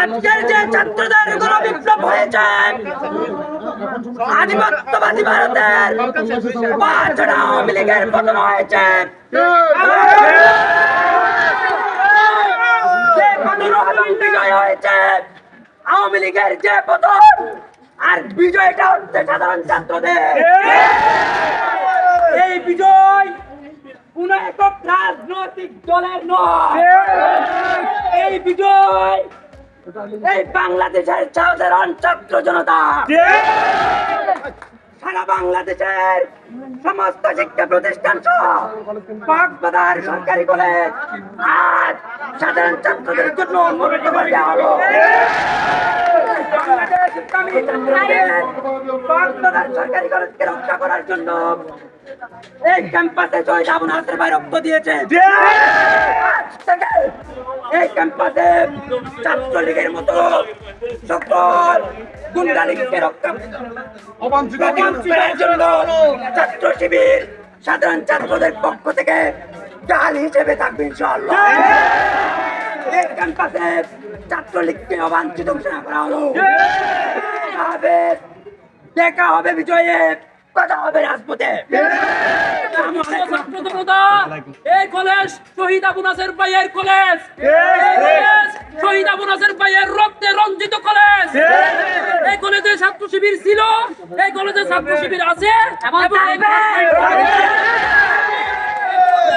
আজকের যে ছাত্রদের গণ বিপ্লব হয়েছে আধিপত্যবাদী ভারতের পাঁচটা আওয়ামী লীগের পতন হয়েছে, আওয়ামী লীগের যে পতন, আর বিজয়টা হচ্ছে সাধারণ ছাত্রদের। এই বিজয় কোন একক রাজনৈতিক দলের নয়। এই বিজয় এই বাংলাদেশের সাধারণ ছাত্র জনতা। সারা বাংলাদেশের সমস্ত শিক্ষা প্রতিষ্ঠান সহ বাগবাজার সরকারি কলেজ আজ সাধারণ ছাত্রদের জন্য উন্মুক্ত করে দেওয়া হলো। বাংলাদেশ ইসলামী ছাত্রদের বাগবাজার সরকারি কলেজকে রক্ষা করার জন্য এই ক্যাম্পাসে শহীদ আবু নাসের ভাই রক্ত দিয়েছে। ক্যাম্পাসে ছাত্রলীগের মতো সকল গুন্ডালীগকে রক্ষা জন্য ছাত্র শিবির সাধারণ ছাত্রদের পক্ষ থেকে ডাল হিসেবে থাকবে ইনশাআল্লাহ। এই ক্যাম্পাসে ছাত্রলীগকে অবাঞ্ছিত ঘোষণা করা হলো। দেখা হবে বিজয়ে কথা হবে রাজপথে। এই কলেজ শহীদ আবু নাসের ভাইয়ের কলেজ। শহীদ আবু নাসের ভাইয়ের রক্তে রঞ্জিত কলেজ। এই কলেজে ছাত্র শিবির ছিল। এই কলেজে ছাত্র শিবির আছে।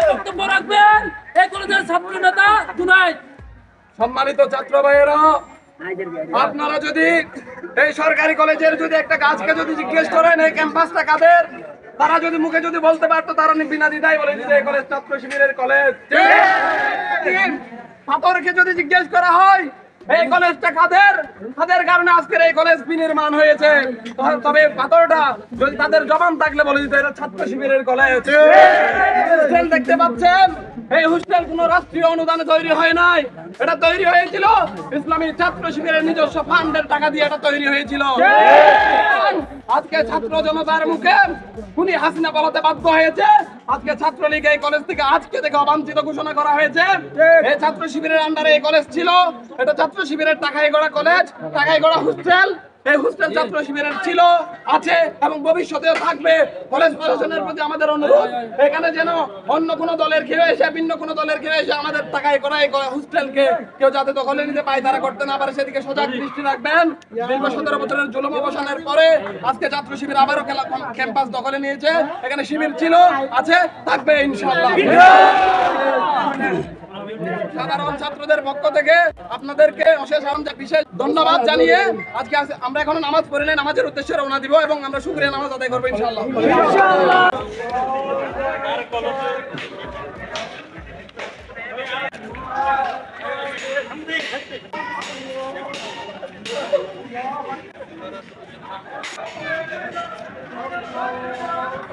বক্তব্য রাখবেন। এই কলেজের ছাত্র নেতা দুনাই। সম্মানিত ছাত্র ভাইয়েরা আপনারা যদি এই সরকারি কলেজের যদি একটা গাছকে যদি জিজ্ঞেস করেন এই ক্যাম্পাসটা কাদের? তারা যদি মুখে যদি বলতে পারতো তারা বিনা দ্বিধায় বলে দিতে এই কলেজ ছাত্র শিবিরের কলেজ পাথরকে যদি জিজ্ঞেস করা হয় এই কলেজটা কাদের? তাদের কারণে আজকের এই কলেজ বিনির্মাণ হয়েছে? তবে পাথরটা যদি তাদের জবান থাকলে বলে দিতে এটা ছাত্র শিবিরের কলেজ দেখতে পাচ্ছেন? এই হোস্টেল কোন রাষ্ট্রীয় অনুদানে তৈরি হয় নাই। এটা তৈরি হয়েছিল। ইসলামী ছাত্র শিবিরের নিজস্ব ফান্ডের টাকা দিয়ে এটা তৈরি হয়েছিল। আজকে ছাত্র জনতার মুখে খুনি হাসিনা পালাতে বাধ্য হয়েছে। আজকে ছাত্রলীগ এই কলেজ থেকে আজকে থেকে অবাঞ্ছিত ঘোষণা করা হয়েছে। এই ছাত্র শিবিরের আন্ডারে এই কলেজ ছিল। এটা ছাত্র শিবিরের টাকায় গড়া কলেজ টাকায় গড়া হোস্টেল এই হোস্টেল ছাত্র শিবিরের ছিল আছে এবং ভবিষ্যতেও থাকবে। কলেজ প্রশাসনের প্রতি আমাদের অনুরোধ এখানে যেন অন্য কোন দলের কেউ এসে ভিন্ন কোন দলের কেউ এসে আমাদের টাকায় করা এই হোস্টেলকে কেউ যাতে দখলে নিতে পায় তারা করতে না পারে সেদিকে সজাগ দৃষ্টি রাখবেন। দীর্ঘ সতেরো বছরের জুলুম অবসানের পরে আজকে ছাত্র শিবির আবারও ক্যাম্পাস দখলে নিয়েছে। এখানে শিবির ছিল আছে থাকবে ইনশাআল্লাহ। সাধারণ ছাত্রদের পক্ষ থেকে আপনাদেরকে অশেষ বিশেষ ধন্যবাদ জানিয়ে আজকে আমরা এখন নামাজ পড়ে নেই, নামাজের উদ্দেশ্যে রওনা দিব এবং আমরা শুক্রিয়া নামাজ আদায় করব ইনশাআল্লাহ। Thank